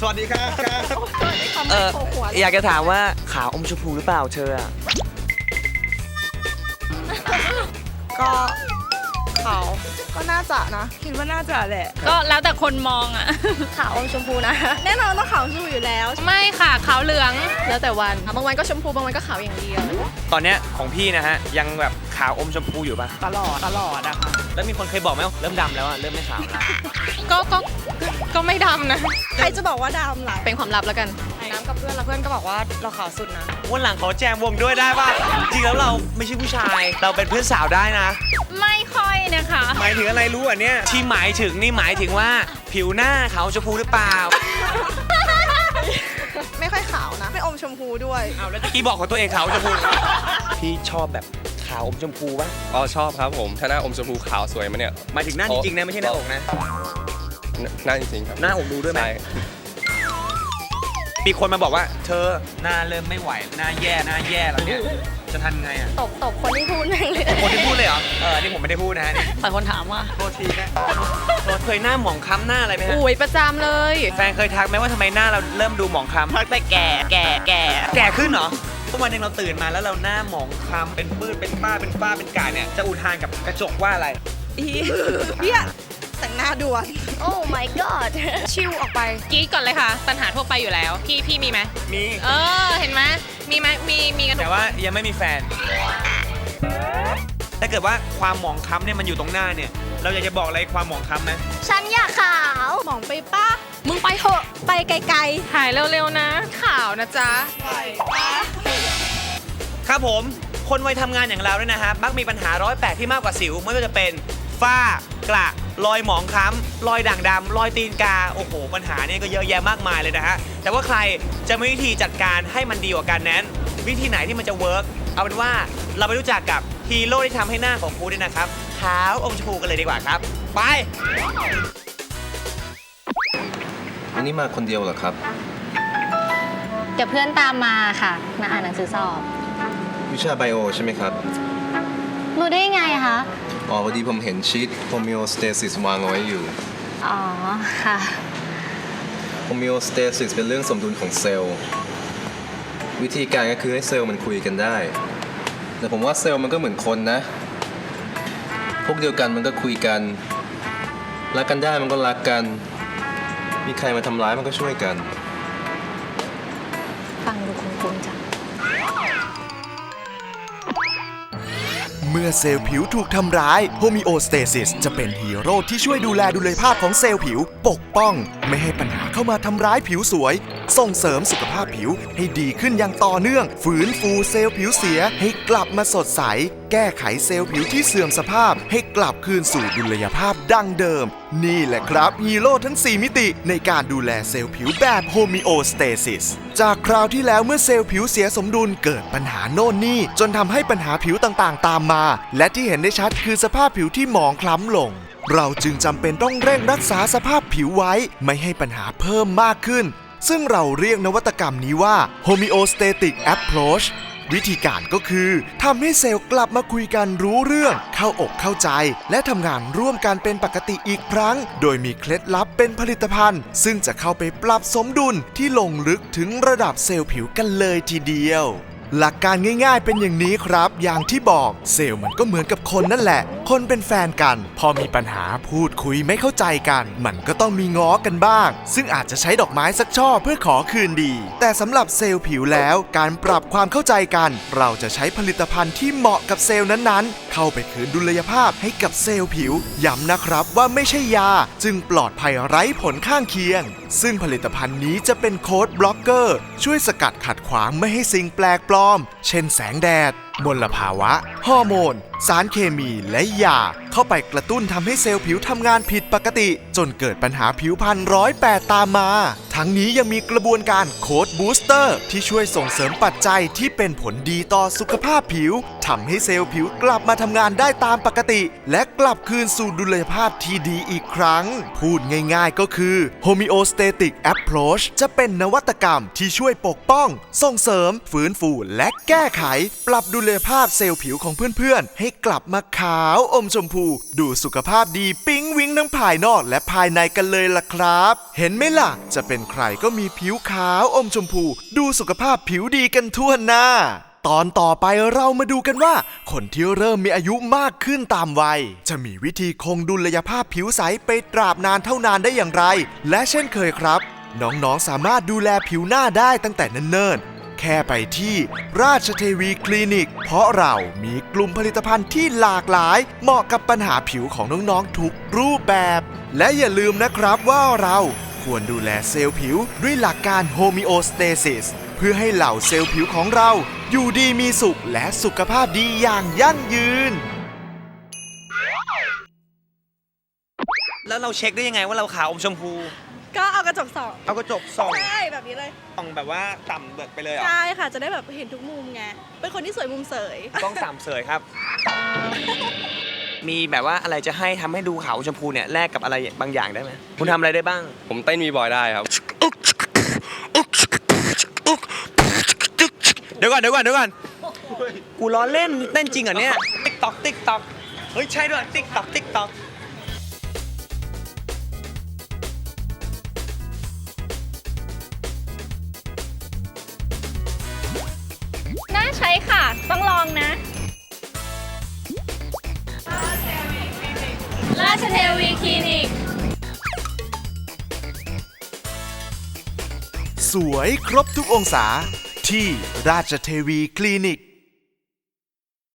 สวัสดีครับครับเอออยากจะถามว่าขาวอมชมพูหรือเปล่าเธออะก็เขาก็น่าจะนะ คิดว่าน่าจะแหละ ก็แล้วแต่คนมองอะ ขาวอมชมพูนะ แน่นอนต้องขาวชมพูอยู่แล้ว ไม่ค่ะขาวเหลือง แล้วแต่วัน บางวันก็ชมพูบางวันก็ขาวอย่างเดียว ตอนเนี้ยของพี่นะฮะ ยังแบบขาวอมชมพูอยู่ปะตลอดตลอดอะค่ะแล้วมีคนเคยบอกไหมว่าเริ่มดำแล้วอะเริ่มไม่ขาวแล้วก็ก็ ก็ไม่ดำนะ ใครจะบอกว่าดำล่ะเป็นความลับแล้วกัน น้ำกับเพื่อนแล้วเพื่อนก็บอกว่าเราขาวสุดนะ วันหลังขอแจมวงด้วยได้ปะจริงแล้วเราไม่ใช่ผู้ชาย เราเป็นเพื่อนสาวได้นะ ไม่ค่อยนะคะ หมายถึงอะไรรู้อะเนี่ย ที่หมายถึงนี่หมายถึงว่าผิวหน้าขาวชมพูหรือเปล่า ไม่ค่อยขาวนะ ไม่อมชมพูด้วย เอาแล้วตะกี้บอกของตัวเองขาวชมพู พี่ชอบแบบขาวอมชมพูปะอ๋อชอบครับผมถ้าหน้าอมชมพูขาวสวยมาเนี่ย หมายถึงหน้าจริงๆนะไม่ใช่หน้าอกนะ หน้าหน้าจริงๆครับหน้าอกดูด้วยไหมใช่มีคนมาบอกว่า เธอหน้าเริ่มไม่ไหว หน้าแย่หน้าแย่แล้วเนี่ยจะทันไงอะตบตบคนที่พูดแม่งเลยคนที่พูดเลยเหรอเอออันนี่ผมไม่ได้พูดนะฮะนี่แต่คนถามว่า โทษทีนะโทษเคยหน้าหมองคล้ำหน้าอะไรไหมฮะอุ้ยประจำเลย แฟนเคยทักไหมว่าทำไมหน้าเราเริ่มดูหมองคล้ำ ทักแต่แก่แก่แก่แก่ขึ้นเหรอทุกวันหนึงเราตื่นมาแล้วเราหน้าหมองคล้ำเป็นปื้ดเป็นป้าเป็นฝ้าเป็นกาเนี่ยจะอุทานกับกระจกว่าอะไร อีเฮีย แต่งหน้าด่วน โอ้ my god ชิวออกไปกรีดก่อนเลยค่ะ ปัญหาทั่วไปอยู่แล้ว พี่พี่มีไหมมีเออ เห็นไหมมีไหมมีมีกันทุแต่กว่ายังไม่มีแฟน ถ้าเกิดว่าความหมองคล้ำเนี่ยมันอยู่ตรงหน้าเนี่ย เราอยากจะบอกอะไรความหมองคล้ำไหมฉันอยากขาว หมองไปป้ามึงไปเถอะไปไกลหายเร็วๆนะ ข่าวนะจ๊ะๆไปป้าครับผม คนวัยทำงานอย่างเราเนี่ยนะฮะมักมีปัญหาร้อยแปดที่มากกว่าสิวไม่ว่าจะเป็นฝ้ากระ รอยหมองคล้ำรอยด่างดำรอยตีนกา โอ้โห ปัญหาเนี่ยก็เยอะแยะมากมายเลยนะฮะ แต่ว่าใครจะมีวิธีจัดการให้มันดีกว่ากันนั้น วิธีไหนที่มันจะเวิร์กเอาเป็นว่าเราไปรู้จักกับฮีโร่ที่ทำให้หน้าของครูเนี่ยนะครับขาวอมชมพูกันเลยดีกว่าครับ ไป วันนี้มาคนเดียวเหรอครับ เดี๋ยวเพื่อนตามมาค่ะ มาอ่านหนังสือสอบ วิชาไบโอใช่ไหมครับ รู้ได้ยังไงอะคะ อ๋อพอดีผมเห็นชีต homeostasis วางเอาไว้อยู่ อ๋อ ค่ะ homeostasis เป็นเรื่องสมดุลของเซลล์ วิธีการก็คือให้เซลล์มันคุยกันได้ แต่ผมว่าเซลล์มันก็เหมือนคนนะ พวกเดียวกันมันก็คุยกัน รักกันได้มันก็รักกัน มีใครมาทำร้ายมันก็ช่วยกัน ฟังดูคุ้นๆจัง เมื่อเซลล์ผิวถูกทำร้ายโฮมิโอสเตซิสจะเป็นฮีโร่ที่ช่วยดูแลดุลยภาพของเซลล์ผิว ปกป้อง ไม่ให้ปัญหาเข้ามาทำร้ายผิวสวย ส่งเสริมสุขภาพผิวให้ดีขึ้นอย่างต่อเนื่อง ฝืนฟูเซลล์ผิวเสียให้กลับมาสดใส แก้ไขเซลล์ผิวที่เสื่อมสภาพ ให้กลับคืนสู่ดุลยภาพดั้งเดิม นี่แหละครับฮีโร่ทั้ง 4 มิติในการดูแลเซลล์ผิวแบบโฮมิโอสเตซิสจากคราวที่แล้วเมื่อเซลล์ผิวเสียสมดุลเกิดปัญหาโน่นนี่ จนทำให้ปัญหาผิวต่างๆ ตามมา และที่เห็นได้ชัดคือสภาพผิวที่หมองคล้ำลง เราจึงจำเป็นต้องเร่งรักษาสภาพผิวไว้ ไม่ให้ปัญหาเพิ่มมากขึ้น ซึ่งเราเรียกนวัตกรรมนี้ว่า homeostatic approach วิธีการก็คือทำให้เซลล์กลับมาคุยกันรู้เรื่อง เข้าอกเข้าใจ และทำงานร่วมกันเป็นปกติอีกครั้ง โดยมีเคล็ดลับเป็นผลิตภัณฑ์ ซึ่งจะเข้าไปปรับสมดุลที่ลงลึกถึงระดับเซลล์ผิวกันเลยทีเดียว หลักการง่ายๆเป็นอย่างนี้ครับ อย่างที่บอกเซลล์มันก็เหมือนกับคนนั่นแหละ คนเป็นแฟนกัน พอมีปัญหาพูดคุยไม่เข้าใจกัน มันก็ต้องมีง้อกันบ้าง ซึ่งอาจจะใช้ดอกไม้สักช่อเพื่อขอคืนดี แต่สำหรับเซลล์ผิวแล้วการปรับความเข้าใจกัน เราจะใช้ผลิตภัณฑ์ที่เหมาะกับเซลล์นั้นๆ เข้าไปคืนดุลยภาพให้กับเซลล์ผิวย้ำนะครับว่าไม่ใช่ยา จึงปลอดภัยไร้ผลข้างเคียงซึ่งผลิตภัณฑ์นี้จะเป็นโค้ดบล็อกเกอร์ ช่วยสกัดขัดขวางไม่ให้สิ่งแปลกปลอม เช่นแสงแดด มลภาวะ ฮอร์โมน สารเคมีและยา เข้าไปกระตุ้นทำให้เซลล์ผิวทำงานผิดปกติ จนเกิดปัญหาผิวพรรณร้อยแปดตามมา ทั้งนี้ยังมีกระบวนการโค้ดบูสเตอร์ ที่ช่วยส่งเสริมปัจจัยที่เป็นผลดีต่อสุขภาพผิวทำให้เซลล์ผิวกลับมาทำงานได้ตามปกติ และกลับคืนสู่ดุลยภาพที่ดีอีกครั้ง พูดง่ายๆก็คือ homeostatic approach จะเป็นนวัตกรรมที่ช่วยปกป้อง ส่งเสริม ฟื้นฟูและแก้ไข ปรับดุลยภาพเซลล์ผิวของเพื่อนๆ ให้กลับมาขาวอมชมพู ดูสุขภาพดีปิ๊งวิ้งทั้งภายนอกและภายในกันเลยล่ะครับ เห็นไหมล่ะ จะเป็นใครก็มีผิวขาวอมชมพู ดูสุขภาพผิวดีกันทั่วหน้า ตอนต่อไปเรามาดูกันว่า คนที่เริ่มมีอายุมากขึ้นตามวัย จะมีวิธีคงดุลยภาพผิวใสไปตราบนานเท่านานได้อย่างไร และเช่นเคยครับ น้องๆสามารถดูแลผิวหน้าได้ตั้งแต่เนิ่นๆ แค่ไปที่ราชเทวีคลินิก เพราะเรามีกลุ่มผลิตภัณฑ์ที่หลากหลาย เหมาะกับปัญหาผิวของน้องๆทุกรูปแบบ และอย่าลืมนะครับว่าเราควรดูแลเซลล์ผิวด้วยหลักการโฮมิโอสเตซิสเพื่อให้เหล่าเซลล์ผิวของเรา อยู่ดีมีสุขและสุขภาพดีอย่างยั่งยืน แล้วเราเช็คได้ยังไงว่าเราขาวอมชมพู ก็เอากระจกส่องเอากระจกส่อง ใช่แบบนี้เลยส่อง แบบว่าต่ำเบิดไปเลยเหรอ ใช่ค่ะจะได้แบบเห็นทุกมุมไง เป็นคนที่สวยมุมเสย ต้องต่ำเสยครับ มีแบบว่าอะไรจะให้ทำให้ดูขาวอมชมพูเนี่ยแลกกับอะไรบางอย่างได้ไหมคุณทำอะไรได้บ้าง ผมเต้นมีบอยได้ครับ เดี๋ยวก่อนเดี๋ยวก่อนเดี๋ยวก่อนกูล้อเล่นเต้นจริงเหรอเนี่ย ติ๊กตอกติ๊กตอกเฮ้ยใช่ด้วยติ๊กตอกติ๊กตอก ต้องลองนะราชเทวีคลินิก สวยครบทุกองศาที่ราชเทวีคลินิก